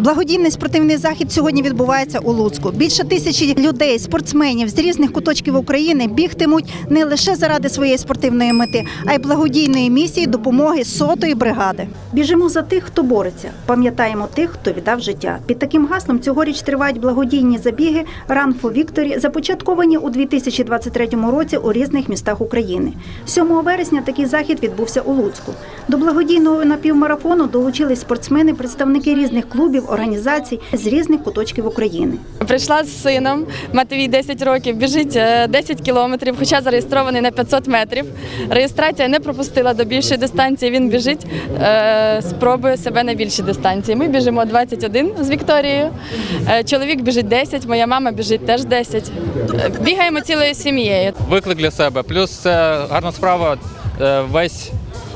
Благодійний спортивний захід сьогодні відбувається у Луцьку. Більше тисячі людей, спортсменів з різних куточків України бігтимуть не лише заради своєї спортивної мети, а й благодійної місії допомоги сотої бригади. Біжимо за тих, хто бореться. Пам'ятаємо тих, хто віддав життя. Під таким гаслом цьогоріч тривають благодійні забіги Run for Victory, започатковані у 2023 році у різних містах України. 7 вересня такий захід відбувся у Луцьку. До благодійного напівмарафону долучились спортсмени, представники різних клубів, організацій з різних куточків України. Прийшла з сином, Матвій 10 років, біжить е, 10 кілометрів, хоча зареєстрований на 500 метрів. Реєстрація не пропустила до більшої дистанції. Він біжить, е, спробує себе на більшій дистанції. Ми біжимо 21 з Вікторією. Е, Чоловік біжить 10, моя мама біжить теж 10. Е, Бігаємо цілою сім'єю. виклик для себе. Плюс це гарна справа. Е, Весь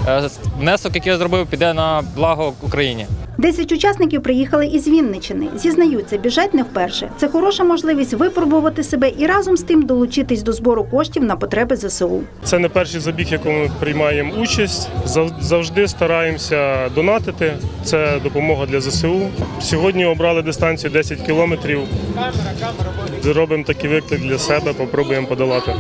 е, внесок, який я зробив, піде на благо Україні. Десять учасників приїхали із Вінничини. Зізнаються, біжать не вперше. Це хороша можливість випробувати себе і разом з тим долучитись до збору коштів на потреби ЗСУ. Це не перший забіг, якому ми приймаємо участь. Зав- Завжди стараємося донатити. Це допомога для ЗСУ. Сьогодні обрали дистанцію 10 кілометрів. Зробимо такий виклик для себе, попробуємо подолати.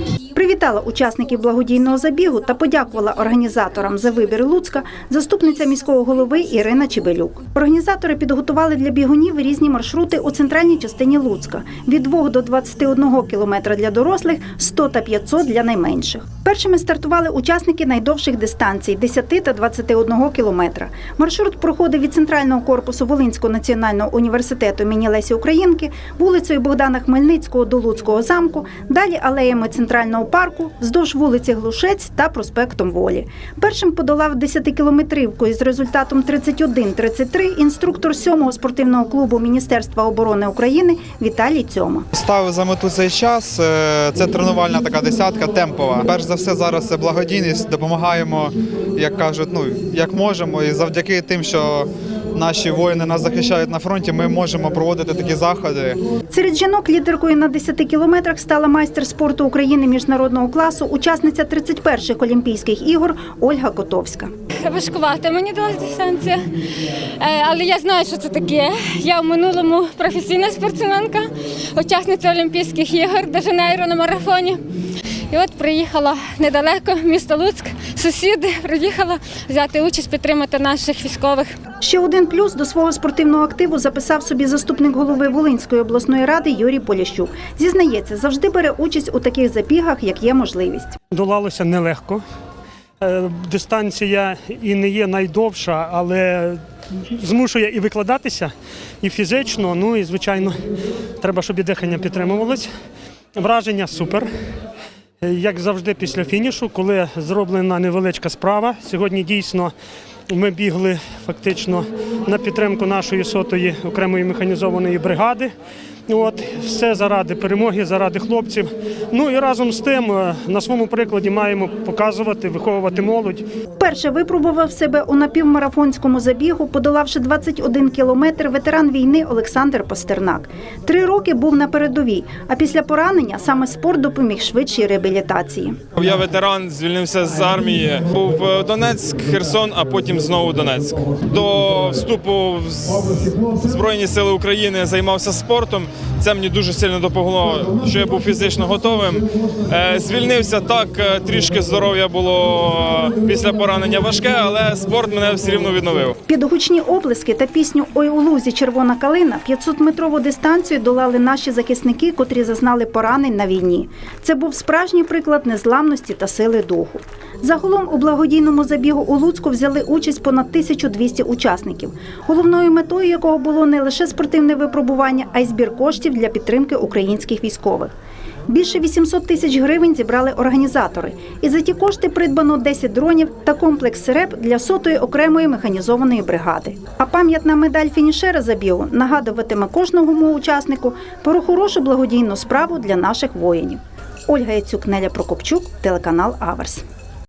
Привітала учасників благодійного забігу та подякувала організаторам за вибір Луцька заступниця міського голови Ірина Чебелюк. Організатори підготували для бігунів різні маршрути у центральній частині Луцька від 2 до 21 кілометра для дорослих, 100 та 500 для найменших. Першими стартували учасники найдовших дистанцій 10 та 21 кілометра. Маршрут проходив від центрального корпусу Волинського національного університету імені Лесі Українки, вулицею Богдана Хмельницького до Луцького замку, далі алеями центрального парку, вздовж вулиці Глушець та проспектом Волі. Першим подолав 10-кілометривку із результатом 31-33 інструктор 7-го спортивного клубу Міністерства оборони України Віталій Цьома. Ставив за мету цей час. Е, Це тренувальна така десятка темпова. Перш за все, зараз це благодійність. Допомагаємо, як кажуть, ну як можемо. І завдяки тим, що наші воїни нас захищають на фронті, ми можемо проводити такі заходи. Серед жінок лідеркою на 10 кілометрах стала майстер спорту України міжнародного класу, учасниця 31-х Олімпійських ігор Ольга Котовська. Важкувата мені далась дистанція, Е, але я знаю, що це таке. Я в минулому професійна спортсменка, учасниця Олімпійських ігор де Жанейро на марафоні. І от приїхала недалеко, місто Луцьк, сусіди, приїхала взяти участь, підтримати наших військових. Ще один плюс до свого спортивного активу записав собі заступник голови Волинської обласної ради Юрій Поліщук. Зізнається, завжди бере участь у таких забігах, як є можливість. Долалося нелегко. Е, Дистанція і не є найдовша, але змушує і викладатися, і фізично. Ну і звичайно, треба, щоб і дихання підтримувалось. Враження супер. Е, Як завжди, після фінішу, коли зроблена невеличка справа. Сьогодні дійсно ми бігли фактично на підтримку нашої сотої окремої механізованої бригади. От все заради перемоги, заради хлопців. Ну і разом з тим е, на своєму прикладі маємо показувати, виховувати молодь. Вперше випробував себе у напівмарафонському забігу, подолавши 21 кілометр ветеран війни Олександр Пастернак. Три роки був на передовій, а після поранення саме спорт допоміг швидшій реабілітації. Я ветеран, звільнився з армії. Був е, Донецьк, Херсон, а потім знову Донецьк. До вступу в Збройні Сили України займався спортом. Це мені дуже сильно допомогло, що я був фізично готовим. Е, Звільнився так, е, трішки здоров'я було е, після поранення важке, але спорт мене все рівно відновив. Під гучні оплески та пісню Ой у лузі червона калина 500-метрову дистанцію долали наші захисники, котрі зазнали поранень на війні. Це був справжній приклад незламності та сили духу. Загалом у благодійному забігу у Луцьку взяли участь понад 1200 учасників, головною метою якого було не лише спортивне випробування, а й збір коштів для підтримки українських військових. Більше 800 тисяч гривень зібрали організатори. І за ті кошти придбано 10 дронів та комплекс СРЕП для сотої окремої механізованої бригади. А пам'ятна медаль фінішера забігу нагадуватиме кожному учаснику про хорошу благодійну справу для наших воїнів. Ольга Яцюк, Неля Прокопчук, телеканал Аверс.